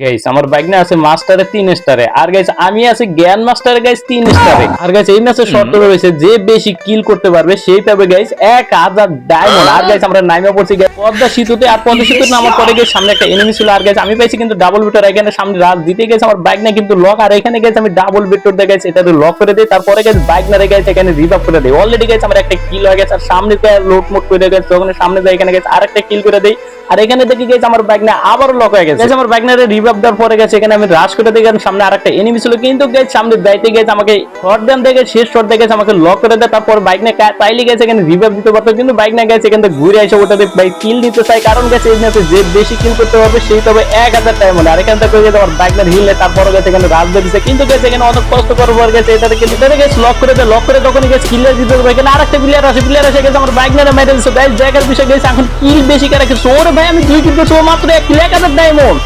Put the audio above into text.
Guys আমার bike না আছে মাস্টারে তিন স্টারে আর গাইস আমি আছি জ্ঞান মাস্টারে গাইস তিন স্টারে আর গাইস এই ম্যাচে শর্ত রয়েছে যে বেশি কিল করতে পারবে সেই পাবে গাইস এক হাজার ডায়মন্ড আর গাইস আমরা নাইমে পড়ছি guys, পদ্মা সেতুতে। আর পদ্মা সেতুতে নামার পরে গাইস সামনে একটা এনিমি ছিল। আর গাইস আমি পাইছি কিন্তু ডাবল বিটর এখানে সামনে রাত দিতে গেছে আমার বাইক না কিন্তু লক আর এখানে গেছে আমি ডাবল বিটর দিয়ে গেছে এটা লক করে দিই। তারপরে গেছে বাইক না রেখে গেছে এখানে রিভাইভ করে দেই। অলরেডি গেছে আমার একটা কিল হয়ে গেছে। আর সামনে লোড মোড করে গেছে তখন সামনে যাই এখানে গেছে আরেকটা কিল করে দেই। আর এখানে দেখি গেছে আমার বাইক না আবার লক হয়ে গেছে। আমার বাইক না রিভাইভ দেওয়ার পরে গেছে, এখানে আমি রাশ করে দিই কারণ সামনে আরেকটা এনিমি ছিল। কিন্তু গেছে সামনে যাইতে গেছে, আমাকে শর্ট দেন দেখে, শেষ শর্ট দেখে আমাকে লক করে দেয়, তারপর বাইক না তাইলে গেছে, এখানে রিভাইভ দিতে পারতো, কিন্তু বাইক না গেছে, এখান ঘুরে এসে ওটাতে বাইক কিল দিতে চাই কারণ গেছে এই ম্যাচে যে বেশি কিল করতে পারবে, সেই তবে এক হাজার টাইম মনে আর এখান থেকে গেছে আমার বাইক না হিলে তারপরে গেছে, এখানে রাজ দিচ্ছে কিন্তু গেছে এখানে অনেক কষ্ট করার পর গেছে এটা কিন্তু গেছে লক করে দেয় লক করে তখন গেছে কিলের দিতে হবে। এখানে আরেকটা প্লেয়ার আসে প্লেয়ার এসে গেছে, আমার বাইক না মেরে দিচ্ছে গাইস জায়গার বিষয় গেছে এখন কিল বেশি করে রাখছে ওরে ভাই, আমি দুই কিল করছি মাত্র এক কিল এক হাজার ডায়মন্ড